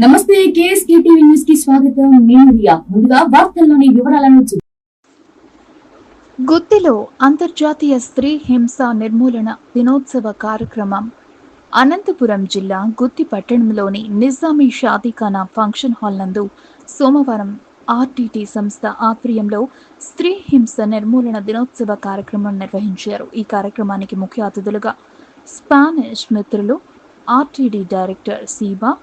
నమస్తే KSK TV న్యూస్కి స్వాగతం. నేను రియా. ముందుగా వార్తల్లోని వివరాలను చూ- గుత్తిలో అంతర్జాతీయ స్త్రీ హింస నిర్మూలన దినోత్సవ కార్యక్రమం. అనంతపురం జిల్లా గుత్తి పట్టణంలోని నిజామీ షాదీఖానా ఫంక్షన్ హాల్ నందు సోమవారం ఆర్టీటీ సంస్థ ఆధ్వర్యంలో స్త్రీ హింస నిర్మూలన దినోత్సవ కార్యక్రమం నిర్వహించారు. ఈ కార్యక్రమానికి ముఖ్య అతిథులుగా స్పానిష్ మిత్రులు RTD director Seeba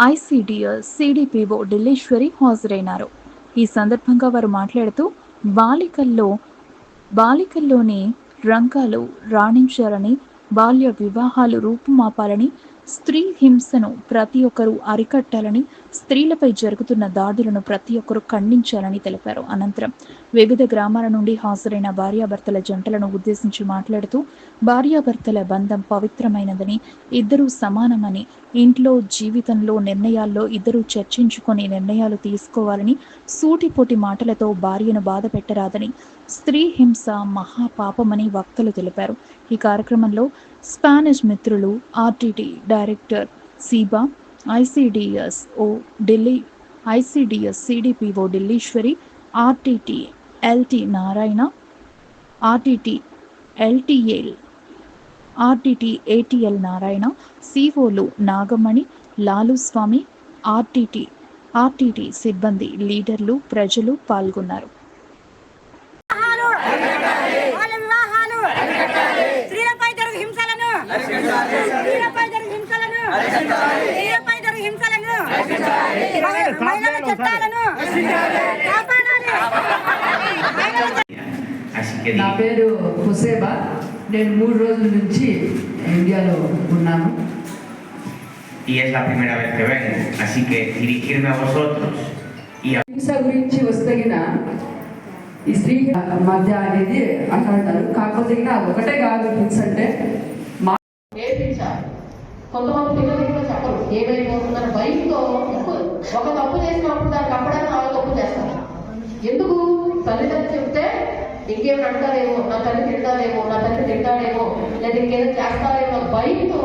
ICDS CDPO Dilleswari హాజరైనారు. ఈ సందర్భంగా వారు మాట్లాడుతూ బాలికల్లో బాలికల్లోని రంగాలు రాణించాలని బాల్య వివాహాలు రూపుమాపాలని స్త్రీ హింసను ప్రతి ఒక్కరూ అరికట్టాలని స్త్రీలపై జరుగుతున్న దాడులను ప్రతి ఒక్కరూ ఖండించాలని తెలిపారు. అనంతరం వివిధ గ్రామాల నుండి హాజరైన భార్యాభర్తల జంటలను ఉద్దేశించి మాట్లాడుతూ భార్యాభర్తల బంధం పవిత్రమైనదని ఇద్దరూ సమానమని ఇంట్లో జీవితంలో నిర్ణయాల్లో ఇద్దరూ చర్చించుకొని నిర్ణయాలు తీసుకోవాలని సూటిపోటి మాటలతో భార్యను బాధ పెట్టరాదని స్త్రీ హింస మహాపాపమని వక్తలు తెలిపారు. ఈ కార్యక్రమంలో స్పానిష్ మిత్రులు ఆర్టీటీ డైరెక్టర్ సీబా ఐసిడిఎస్ ఓ Delhi ICDS CDPO Dilleswari RTT LT Narayana RTT LTL RTT ATL Narayana సిఓలు Nagamani Laluswamy RTT RTT సిబ్బంది లీడర్లు ప్రజలు పాల్గొన్నారు హింస స్త్రీలపై జరుగు హింసలను స్త్రీలపై జరుగు హింసలను స్త్రీలపై జరుగు హింసలను మహిళల చట్టాలను కాపాడాలి. Así que నా పేరు హుసేబా. నేను మూడు రోజుల నుంచి ఇండియాలో ఉన్నాను. Y es la primera vez que vengo, así que dirigirme a vosotros. Y a హింస గురించి వస్తగిన ఈ స్త్రీ మధ్య అనేది అంటారు కాకపోతే ఒకటే కాదు హింస అంటే. నేర్పించాలి. కొంతమంది పిల్లలు కూడా చెప్పరు. ఏమైపోతుందని భయంతో ఒక తప్పు చేసినప్పుడు దానికి అప్పడానికి వాళ్ళు తప్పు చేస్తారు ఎందుకు? తల్లిదండ్రులు చెప్తే ఇంకేమైనా అంటారేమో నా తల్లి తింటారేమో నా తల్లి తింటాడేమో లేదా ఇంకేదో చేస్తారేమో భయంతో